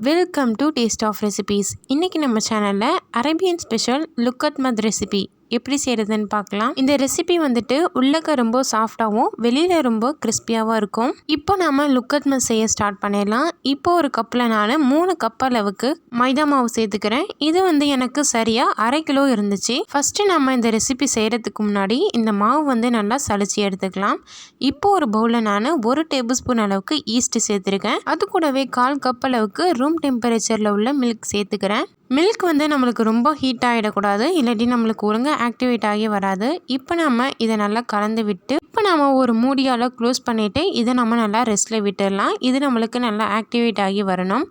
Welcome to taste of recipes இன்றைக்கி நம்ம சேனலில் அரேபியன் ஸ்பெஷல் லுக்கத் மத் ரெசிபி எப்படி செய்கிறதுன்னு பார்க்கலாம். இந்த ரெசிபி வந்துட்டு உள்ளக்க ரொம்ப சாஃப்டாகவும் வெளியில் ரொம்ப கிறிஸ்பியாகவும் இருக்கும். இப்போ நம்ம லுக்கத் செய்ய ஸ்டார்ட் பண்ணிடலாம். இப்போ ஒரு கப்பில் நான் மூணு கப் அளவுக்கு மைதா மாவு சேர்த்துக்கிறேன். இது வந்து எனக்கு சரியாக அரை கிலோ இருந்துச்சு. ஃபஸ்ட்டு நம்ம இந்த ரெசிபி செய்கிறதுக்கு முன்னாடி இந்த மாவு வந்து நல்லா சளிச்சு எடுத்துக்கலாம். இப்போ ஒரு பவுலில் நான் ஒரு டேபிள் ஸ்பூன் அளவுக்கு ஈஸ்ட் சேர்த்துருக்கேன். அது கூடவே கால் கப் அளவுக்கு ரூம் டெம்பரேச்சரில் உள்ள மில்க் சேர்த்துக்கிறேன். மில்க் வந்து நம்மளுக்கு ரொம்ப ஹீட் ஆகிடக்கூடாது இல்லாட்டி நம்மளுக்கு ஒழுங்காக ஆக்டிவேட் ஆகி வராது. இப்போ நம்ம இதை நல்லா கலந்து விட்டு இப்போ நம்ம ஒரு மூடியால் க்ளோஸ் பண்ணிவிட்டு இதை நம்ம நல்லா ரெஸ்ட்டில் விட்டுடலாம். இது நம்மளுக்கு நல்லா ஆக்டிவேட் ஆகி வரணும்.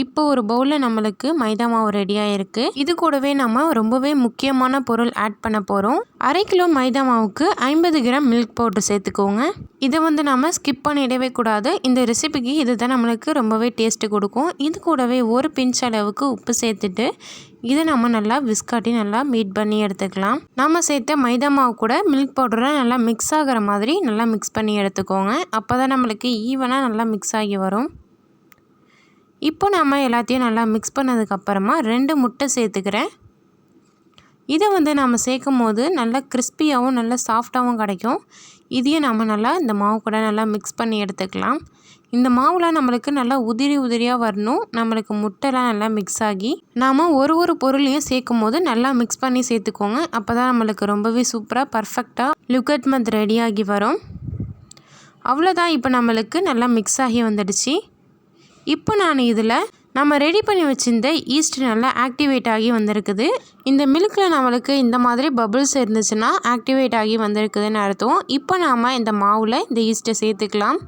இப்போ ஒரு பவுலில் நம்மளுக்கு மைதா மாவு ரெடியாக இருக்குது இது கூடவே நம்ம ரொம்பவே முக்கியமான பொருள் ஆட் பண்ண போகிறோம் அரை கிலோ மைதா மாவுக்கு ஐம்பது கிராம் மில்க் பவுடர் சேர்த்துக்கோங்க. இதை வந்து நம்ம ஸ்கிப் பண்ணிடவே கூடாது. இந்த ரெசிபிக்கு இது தான் நம்மளுக்கு ரொம்பவே டேஸ்ட்டு கொடுக்கும். இது கூடவே ஒரு பிஞ்ச் அளவுக்கு உப்பு சேர்த்துட்டு இதை நம்ம நல்லா விஸ்காட்டி நல்லா மீட் பண்ணி எடுத்துக்கலாம். நம்ம சேர்த்த மைதா மாவு கூட மில்க் பவுடரை நல்லா மிக்ஸ் ஆகிற மாதிரி நல்லா மிக்ஸ் பண்ணி எடுத்துக்கோங்க. அப்போ தான் நம்மளுக்கு ஈவனாக நல்லா மிக்ஸ் ஆகி வரும். இப்போ நம்ம எல்லாத்தையும் நல்லா மிக்ஸ் பண்ணதுக்கப்புறமா ரெண்டு முட்டை சேர்த்துக்கிறேன். இதை வந்து நம்ம சேர்க்கும் போது நல்லா கிறிஸ்பியாகவும் நல்லா சாஃப்டாகவும் கிடைக்கும். இதையும் நம்ம நல்லா இந்த மாவு கூட நல்லா மிக்ஸ் பண்ணி எடுத்துக்கலாம். இந்த மாவுலாம் நம்மளுக்கு நல்லா உதிரி உதிரியாக வரணும். நம்மளுக்கு முட்டைலாம் நல்லா மிக்ஸ் ஆகி நாம் ஒரு ஒரு பொருளையும் சேர்க்கும் போது நல்லா மிக்ஸ் பண்ணி சேர்த்துக்கோங்க. அப்போ தான் நம்மளுக்கு ரொம்பவே சூப்பராக பர்ஃபெக்டாக லுக்கட் மந்த் ரெடியாகி வரும். அவ்வளோதான் இப்போ நம்மளுக்கு நல்லா மிக்ஸ் ஆகி வந்துடுச்சு. இப்போ நான் இதில் நம்ம ரெடி பண்ணி வச்சுருந்த ஈஸ்ட் நல்லா ஆக்டிவேட் ஆகி வந்திருக்குது. இந்த மில்கில் நம்மளுக்கு இந்த மாதிரி பபுள்ஸ் இருந்துச்சுன்னா ஆக்டிவேட் ஆகி வந்திருக்குதுன்னு அர்த்தம். இப்போ நாம் இந்த மாவில் இந்த ஈஸ்ட்டை சேர்த்துக்கலாம்.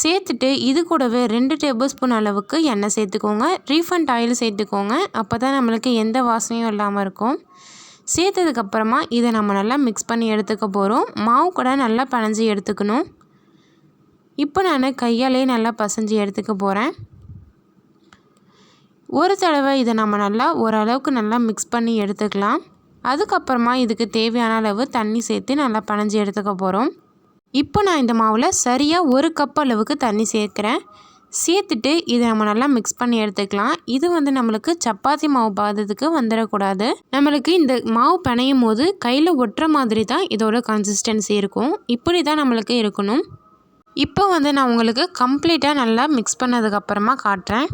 சேர்த்துட்டு இது கூடவே ரெண்டு டேபிள் ஸ்பூன் அளவுக்கு எண்ணெய் சேர்த்துக்கோங்க. ரீஃபண்ட் ஆயில் சேர்த்துக்கோங்க. அப்போ தான் நம்மளுக்கு எந்த வாசனையும் இல்லாமல் இருக்கும். சேர்த்ததுக்கப்புறமா இதை நம்ம நல்லா மிக்ஸ் பண்ணி எடுத்துக்க போகிறோம் மாவு கூட நல்லா பனைஞ்சி எடுத்துக்கணும். இப்போ நான் கையாலே நல்லா பசைஞ்சு எடுத்துக்க போகிறேன் ஒரு தடவை இதை நம்ம நல்லா ஓரளவுக்கு நல்லா மிக்ஸ் பண்ணி எடுத்துக்கலாம். அதுக்கப்புறமா இதுக்கு தேவையான அளவு தண்ணி சேர்த்து நல்லா பனைஞ்சி எடுத்துக்க போகிறோம் இப்போ நான் இந்த மாவில் சரியாக ஒரு கப் அளவுக்கு தண்ணி சேர்க்குறேன். சேர்த்துட்டு இதை நம்ம நல்லா மிக்ஸ் பண்ணி எடுத்துக்கலாம். இது வந்து நம்மளுக்கு சப்பாத்தி மாவு பாதத்துக்கு வந்துடக்கூடாது. நம்மளுக்கு இந்த மாவு பிணையும் போது கையில் ஒட்டுற மாதிரி தான் இதோட கன்சிஸ்டன்சி இருக்கும். இப்படி தான் நம்மளுக்கு இருக்கணும். இப்போ வந்து நான் உங்களுக்கு கம்ப்ளீட்டாக நல்லா மிக்ஸ் பண்ணதுக்கப்புறமா காட்டுறேன்.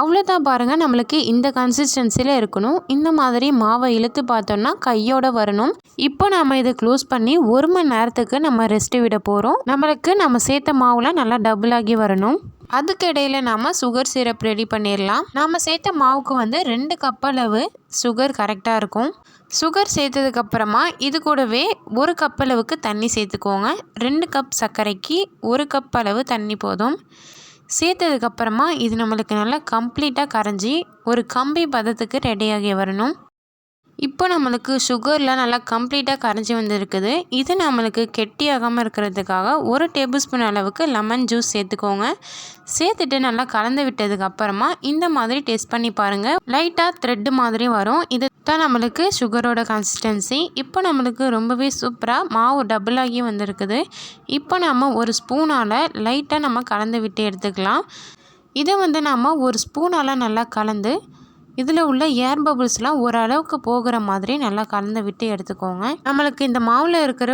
அவ்வளோதான் பாருங்கள் நம்மளுக்கு இந்த கன்சிஸ்டன்சியில் இருக்கணும். இந்த மாதிரி மாவை இழுத்து பார்த்தோன்னா கையோட வரணும். இப்போ நம்ம இதை க்ளோஸ் பண்ணி ஒரு மணி நேரத்துக்கு நம்ம ரெஸ்ட்டு விட போகிறோம் நம்மளுக்கு நம்ம சேர்த்த மாவுலாம் நல்லா டபுள் ஆகி வரணும். அதுக்கு இடையில நாம் சுகர் சிரப் ரெடி பண்ணிடலாம் நாம் சேர்த்த மாவுக்கு வந்து ரெண்டு கப் அளவு சுகர் கரெக்டாக இருக்கும். சுகர் சேர்த்ததுக்கப்புறமா இது கூடவே ஒரு கப் அளவுக்கு தண்ணி சேர்த்துக்கோங்க. ரெண்டு கப் சர்க்கரைக்கு ஒரு கப் அளவு தண்ணி போதும். சேர்த்ததுக்கப்புறமா இது நம்மளுக்கு நல்லா கம்ப்ளீட்டாக கரைஞ்சி ஒரு கம்பி பதத்துக்கு ரெடியாகி வரணும். இப்போ நம்மளுக்கு சுகர்லாம் நல்லா கம்ப்ளீட்டாக கரைஞ்சி வந்திருக்குது. இது நம்மளுக்கு கெட்டியாகாமல் இருக்கிறதுக்காக ஒரு டேபிள் ஸ்பூன் அளவுக்கு லெமன் ஜூஸ் சேர்த்துக்கோங்க. சேர்த்துட்டு நல்லா கலந்து விட்டதுக்கு அப்புறமா இந்த மாதிரி டேஸ்ட் பண்ணி பாருங்கள் லைட்டாக த்ரெட்டு மாதிரி வரும். இது தான் நம்மளுக்கு சுகரோட கன்சிஸ்டன்சி இப்போ நம்மளுக்கு ரொம்பவே சூப்பராக மாவு டபுள் ஆகி வந்திருக்குது. இப்போ நம்ம ஒரு ஸ்பூனால் லைட்டாக நம்ம கலந்து விட்டு எடுத்துக்கலாம். இதை வந்து நாம் ஒரு ஸ்பூனால் நல்லா கலந்து இதில் உள்ள ஏர் பபுள்ஸ்லாம் ஓரளவுக்கு போகிற மாதிரி நல்லா கலந்து விட்டு எடுத்துக்கோங்க. நம்மளுக்கு இந்த மாவில் இருக்கிற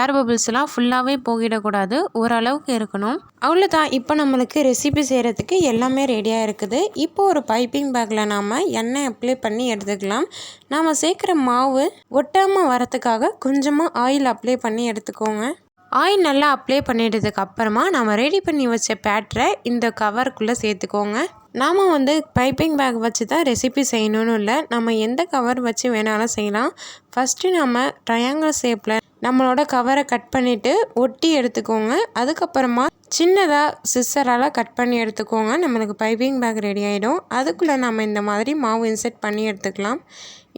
ஏர் பபுள்ஸ்லாம் ஃபுல்லாகவே போகிடக்கூடாது. ஓரளவுக்கு இருக்கணும். அவ்வளோதான் இப்போ நம்மளுக்கு ரெசிபி செய்கிறதுக்கு எல்லாமே ரெடியாக இருக்குது. இப்போ ஒரு பைப்பிங் பேக்கில் நாம் எண்ணெய் அப்ளை பண்ணி எடுத்துக்கலாம். நாம் சேர்க்குற மாவு ஒட்டாமல் வரத்துக்காக கொஞ்சமாக ஆயில் அப்ளை பண்ணி எடுத்துக்கோங்க. ஆயில் நல்லா அப்ளை பண்ணிட்டதுக்கு அப்புறமா நம்ம ரெடி பண்ணி வச்ச பேட்டரை இந்த கவருக்குள்ளே சேர்த்துக்கோங்க. நாம் வந்து பைப்பிங் பேக் வச்சு தான் ரெசிபி செய்யணும்னு இல்லை. நம்ம எந்த கவர் வச்சு வேணாலும் செய்யலாம். ஃபஸ்ட்டு நம்ம ட்ரையாங்கிள் ஷேப்பில் நம்மளோட கவரை கட் பண்ணிவிட்டு ஒட்டி எடுத்துக்கோங்க. அதுக்கப்புறமா சின்னதாக சிஸ்ஸரால் கட் பண்ணி எடுத்துக்கோங்க. நம்மளுக்கு பைப்பிங் பேக் ரெடி ஆகிடும் அதுக்குள்ளே நம்ம இந்த மாதிரி மாவு இன்செர்ட் பண்ணி எடுத்துக்கலாம்.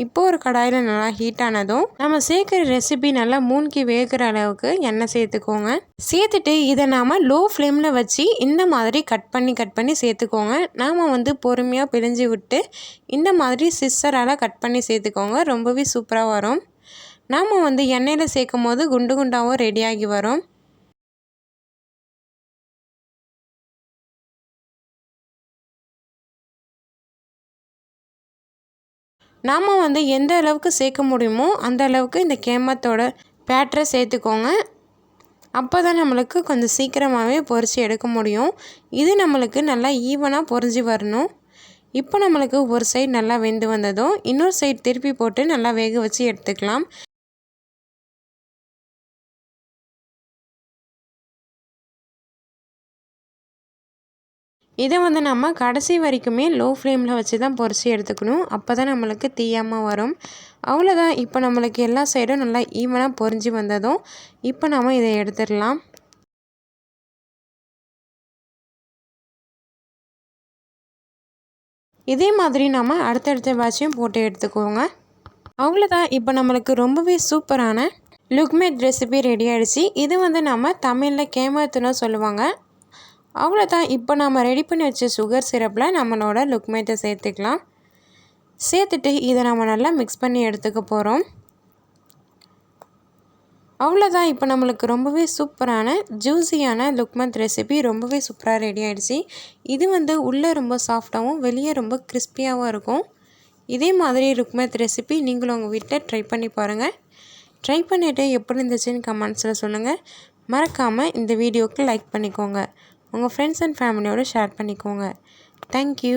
இப்போ ஒரு கடாயில் நல்லா ஹீட் ஆனதும் நம்ம சேர்க்குற ரெசிபி நல்லா மூழ்கி வேகிற அளவுக்கு எண்ணெய் சேர்த்துக்கோங்க. சேர்த்துட்டு இதை நாம் லோ ஃப்ளேமில் வச்சு இந்த மாதிரி கட் பண்ணி கட் பண்ணி சேர்த்துக்கோங்க. நாம் வந்து பொறுமையாக பிழிஞ்சு விட்டு இந்த மாதிரி சிஸ்ஸரால் கட் பண்ணி சேர்த்துக்கோங்க. ரொம்பவே சூப்பராக வரும். நாம் வந்து எண்ணெயில் சேர்க்கும் போது குண்டு குண்டாகவும் ரெடியாகி வரும். நாம் வந்து எந்த அளவுக்கு சேர்க்க முடியுமோ அந்த அளவுக்கு இந்த கேமத்தோட பேட்டரை சேர்த்துக்கோங்க. அப்போ தான் நம்மளுக்கு கொஞ்சம் சீக்கிரமாகவே பொரித்து எடுக்க முடியும். இது நம்மளுக்கு நல்லா ஈவனாக பொரிஞ்சு வரணும். இப்போ நம்மளுக்கு ஒரு சைடு நல்லா வெந்து வந்ததும் இன்னொரு சைடு திருப்பி போட்டு நல்லா வேக வச்சு எடுத்துக்கலாம். இதை வந்து நம்ம கடைசி வரைக்குமே லோ ஃப்ளேமில் வச்சு தான் பொரித்து எடுத்துக்கணும். அப்போ தான் நம்மளுக்கு தீயாமல் வரும். அவ்வளோதான் இப்போ நம்மளுக்கு எல்லா சைடும் நல்லா ஈவனாக பொறிஞ்சு வந்ததும் இப்போ நம்ம இதை எடுத்துடலாம். இதே மாதிரி நம்ம அடுத்தடுத்த பேட்சையும் போட்டு எடுத்துக்கோங்க. அவ்வளோதான் இப்போ நம்மளுக்கு ரொம்பவே சூப்பரான லுக்மேட் ரெசிபி ரெடி ஆகிடுச்சு இது வந்து நம்ம தமிழில் கேமத்துன்னு சொல்லுவாங்க. அவ்வளோதான் இப்போ நம்ம ரெடி பண்ணி வச்ச சுகர் சிரப்பில் நம்மளோட லுக்மேட்டை சேர்த்துக்கலாம். சேர்த்துட்டு இதை நம்ம நல்லா மிக்ஸ் பண்ணி எடுத்துக்க போகிறோம் அவ்வளோதான் இப்போ நம்மளுக்கு ரொம்பவே சூப்பரான ஜூஸியான லுக்மந்த் ரெசிபி ரொம்பவே சூப்பராக ரெடி ஆகிடுச்சு இது வந்து உள்ளே ரொம்ப சாஃப்டாகவும் வெளியே ரொம்ப கிறிஸ்பியாகவும் இருக்கும். இதே மாதிரி லுக்மந்த் ரெசிபி நீங்களும் உங்கள் வீட்டில் ட்ரை பண்ணி பாருங்கள் ட்ரை பண்ணிவிட்டு எப்படி இருந்துச்சுன்னு கமெண்ட்ஸில் சொல்லுங்கள் மறக்காமல் இந்த வீடியோவுக்கு லைக் பண்ணிக்கோங்க. உங்கள் ஃப்ரெண்ட்ஸ் அண்ட் ஃபேமிலியோடு ஷேர் பண்ணிக்கோங்க. Thank you